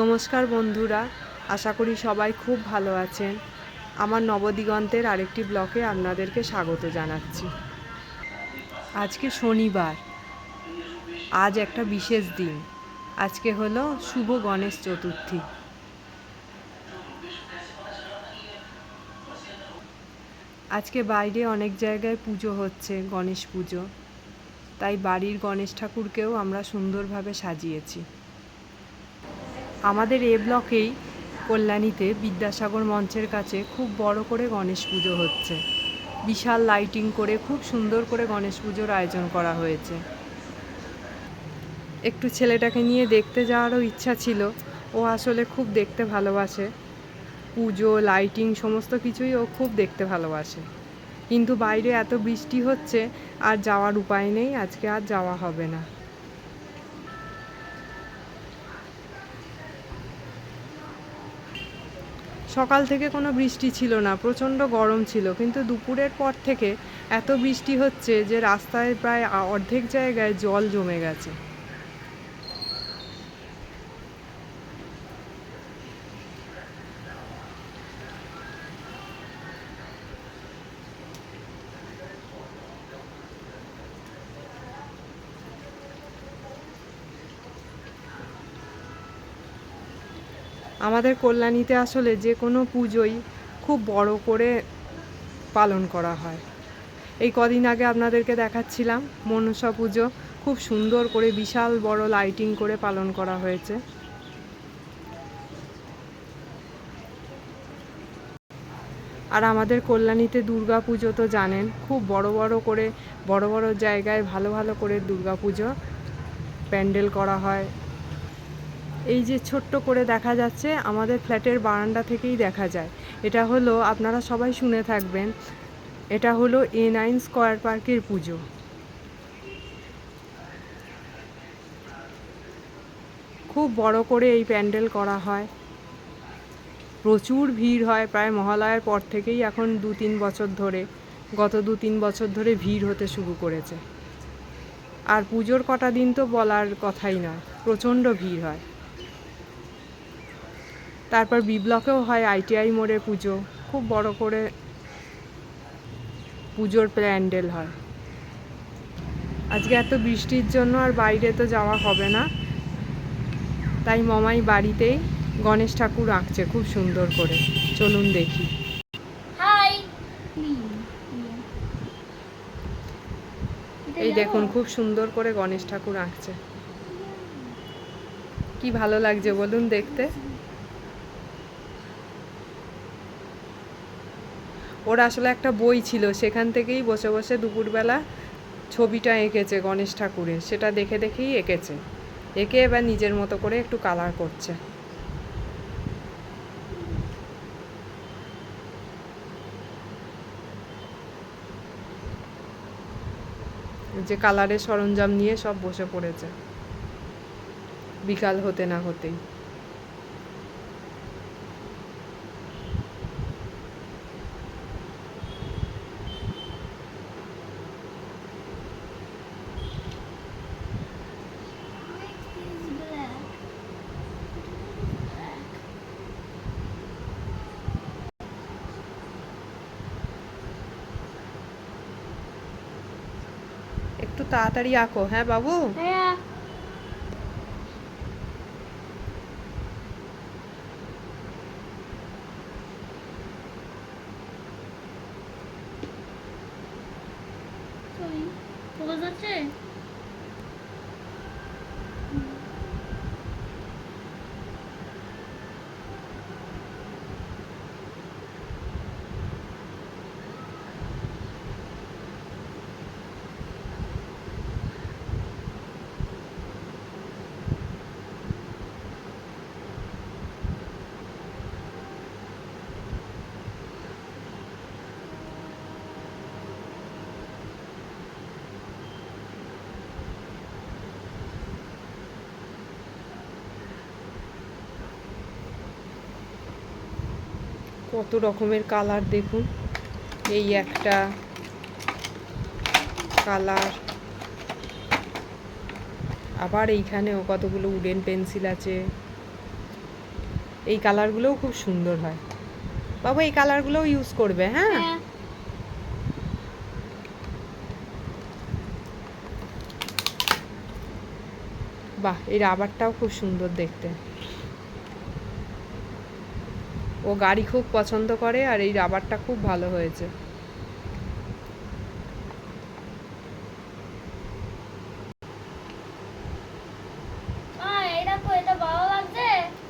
নমস্কার বন্ধুরা, আশা করি সবাই খুব ভালো আছেন। আমার নবদিগন্তের আরেকটি ব্লকে আপনাদেরকে স্বাগত জানাচ্ছি। আজকে শনিবার, আজ একটা বিশেষ দিন। আজকে হলো শুভ গণেশ চতুর্থী। আজকে বাইরে অনেক জায়গায় পুজো হচ্ছে, গণেশ পুজো। তাই বাড়ির গণেশ ঠাকুরকেও আমরা সুন্দরভাবে সাজিয়েছি। আমাদের এ ব্লকেই কল্যাণীতে বিদ্যাসাগর মঞ্চের কাছে খুব বড় করে গণেশ পুজো হচ্ছে। বিশাল লাইটিং করে খুব সুন্দর করে গণেশ পুজোর আয়োজন করা হয়েছে। একটু ছেলেটাকে নিয়ে দেখতে যাওয়ারও ইচ্ছা ছিল। ও আসলে খুব দেখতে ভালোবাসে। পুজো, লাইটিং সমস্ত কিছুই ও খুব দেখতে ভালোবাসে। কিন্তু বাইরে এত বৃষ্টি হচ্ছে, আর যাওয়ার উপায় নেই, আজকে আর যাওয়া হবে না। সকাল থেকে কোনো বৃষ্টি ছিল না, প্রচণ্ড গরম ছিল। কিন্তু দুপুরের পর থেকে এত বৃষ্টি হচ্ছে যে রাস্তায় প্রায় অর্ধেক জায়গায় জল জমে গেছে। আমাদের কল্যাণীতে আসলে যে কোনো পুজোই খুব বড় করে পালন করা হয়। এই কদিন আগে আপনাদেরকে দেখাচ্ছিলাম মনসা পুজো, খুব সুন্দর করে বিশাল বড় লাইটিং করে পালন করা হয়েছে। আর আমাদের কল্যাণীতে দুর্গা পুজো তো জানেন, খুব বড় বড় করে, বড় বড় জায়গায় ভালো ভালো করে দুর্গা পুজো প্যান্ডেল করা হয়। এই যে ছোট্ট করে দেখা যাচ্ছে, আমাদের ফ্ল্যাটের বারান্দা থেকেই দেখা যায়। এটা হলো, আপনারা সবাই শুনে থাকবেন, এটা হলো এ নাইন স্কোয়ার পার্কের পুজো। খুব বড় করে এই প্যান্ডেল করা হয়। প্রচুর ভিড় হয়, প্রায় মহালয়ার পর থেকেই এখন দু তিন বছর ধরে, গত দু তিন বছর ধরে ভিড় হতে শুরু করেছে। আর পুজোর কটা দিন তো বলার কথাই নয়, প্রচণ্ড ভিড় হয়। তারপর বি ব্লকেও হয় আইটিআই মোড়ে পুজো। খুব বড় করে পুজোর প্যান্ডেল হয়। আজকে এত বৃষ্টির জন্য আর বাইরে তো যাওয়া হবে না। তাই মমাই বাড়িতেই গণেশ ঠাকুর আঁকছে খুব সুন্দর করে। চলুন দেখি। এই দেখুন খুব সুন্দর করে গণেশ ঠাকুর আঁকছে। কি ভালো লাগছে বলুন দেখতে। ওর আসলে একটা বই ছিল, সেখান থেকেই বসে বসে দুপুরবেলা ছবিটা এঁকেছে গণেশ ঠাকুরের, সেটা দেখে দেখেই এঁকেছে। এঁকে এবার নিজের মতো করে একটু কালার করছে। যে কালারের সরঞ্জাম নিয়ে সব বসে পড়েছে। বিকাল হতে না হতেই। একটু তাড়াতাড়ি আঁকো হ্যাঁ বাবু হ্যাঁ ফোকাস হচ্ছে কত রকমের কালার দেখুন। এই একটা কালার। আবার এইখানেও কতগুলো উডেন পেন্সিল আছে। এই কালারগুলোও খুব সুন্দর হয়। বাবু এই কালারগুলোও ইউজ করবে হ্যাঁ? হ্যাঁ। বাহ এই রাবারটাও খুব সুন্দর দেখতে। ও গাড়ি খুব পছন্দ করে আর এই রাবারটা খুব ভালো হয়েছে।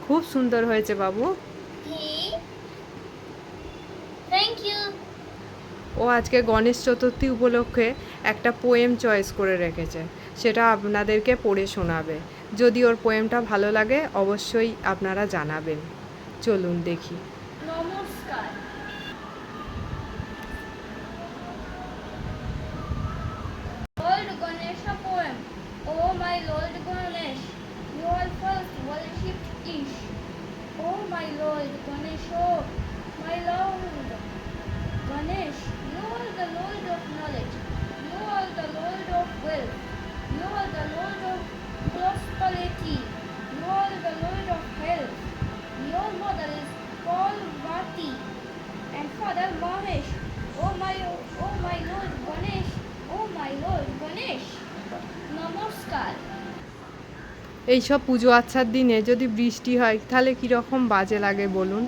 খুব সুন্দর হয়েছে বাবু। ও আজকে গণেশ চতুর্থী উপলক্ষে একটা পোয়েম চয়েস করে রেখেছে। সেটা আপনাদেরকে পড়ে শোনাবে। যদি ওর পোয়েমটা ভালো লাগে অবশ্যই আপনারা জানাবেন। চলুন দেখি নমস্কার Lord Ganesha poem. Oh my Lord Ganesh, you are first worshipped Ish. Oh my Lord Ganesh, father Mahesh. Oh my, oh my Lord Ganesh, oh my Lord Ganesh. নমস্কার এইসব পুজো আচ্ছার দিনে যদি বৃষ্টি হয় তাহলে কীরকম বাজে লাগে বলুন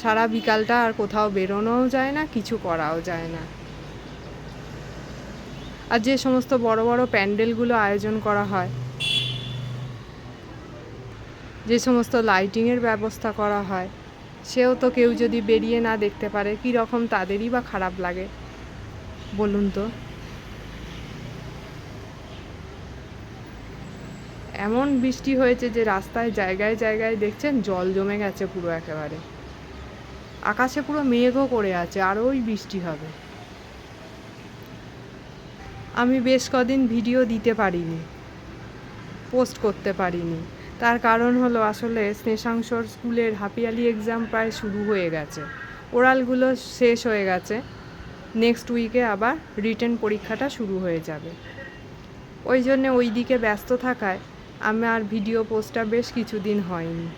সারা বিকালটা আর কোথাও বেরোনোও যায় না কিছু করাও যায় না আর যে সমস্ত বড় বড় প্যান্ডেলগুলো আয়োজন করা হয় যে সমস্ত লাইটিংয়ের ব্যবস্থা করা হয় সেও তো কেউ যদি বেরিয়ে না দেখতে পারে, কী রকম তাদেরই বা খারাপ লাগে? বলুন তো। এমন বৃষ্টি হয়েছে যে রাস্তায় জায়গায় জায়গায় দেখছেন জল জমে গেছে পুরো একেবারে। আকাশে পুরো মেঘও করে আছে আর ওই বৃষ্টি হবে। আমি বেশ কদিন ভিডিও দিতে পারিনি, পোস্ট করতে পারিনি। তার কারণ হলো আসলে স্নেশাংশর স্কুলের হাপিয়ালি এক্সাম প্রায় শুরু হয়ে গেছে। ওরালগুলো শেষ হয়ে গেছে। নেক্সট উইকে আবার রিটেন পরীক্ষাটা শুরু হয়ে যাবে। ওই জন্যে ওই দিকে ব্যস্ত থাকায় আমার ভিডিও পোস্টটা বেশ কিছুদিন হয়নি।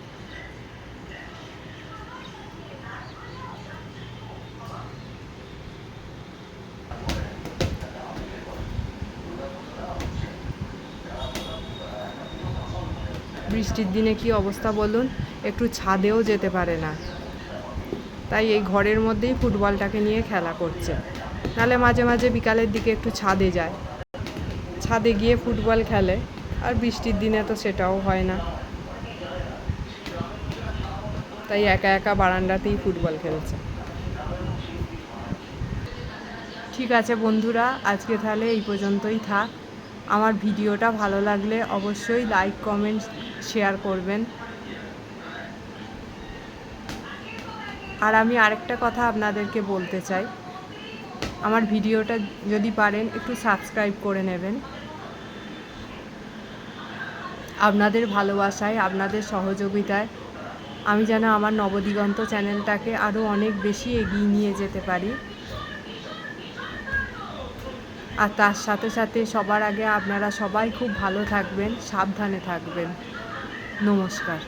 বৃষ্টির দিনে কি অবস্থা বলুন? একটু ছাদেও যেতে পারে না। তাই এই ঘরের মধ্যেই ফুটবলটাকে নিয়ে খেলা করছে। নাহলে মাঝে মাঝে বিকালের দিকে একটু ছাদে যায়। ছাদে গিয়ে ফুটবল খেলে, আর বৃষ্টির দিনে তো সেটাও হয় না। তাই একা একা বারান্দাতেই ফুটবল খেলছে। ঠিক আছে বন্ধুরা, আজকে তাহলে এই পর্যন্তই থাক। আমার ভিডিওটা ভালো লাগলে অবশ্যই লাইক কমেন্ট শেয়ার করবেন। আর আমি আরেকটা কথা আপনাদেরকে বলতে চাই। আমার ভিডিওটা যদি পারেন, একটু সাবস্ক্রাইব করে নেবেন। আপনাদের ভালোবাসায়, আপনাদের সহযোগিতায় আমি যেন আমার নবদিগন্ত চ্যানেলটাকে আরও অনেক বেশি এগিয়ে নিয়ে যেতে পারি। আর তার সাথে সাথে সবার আগে আপনারা সবাই খুব ভালো থাকবেন সাবধানে থাকবেন। নমস্কার।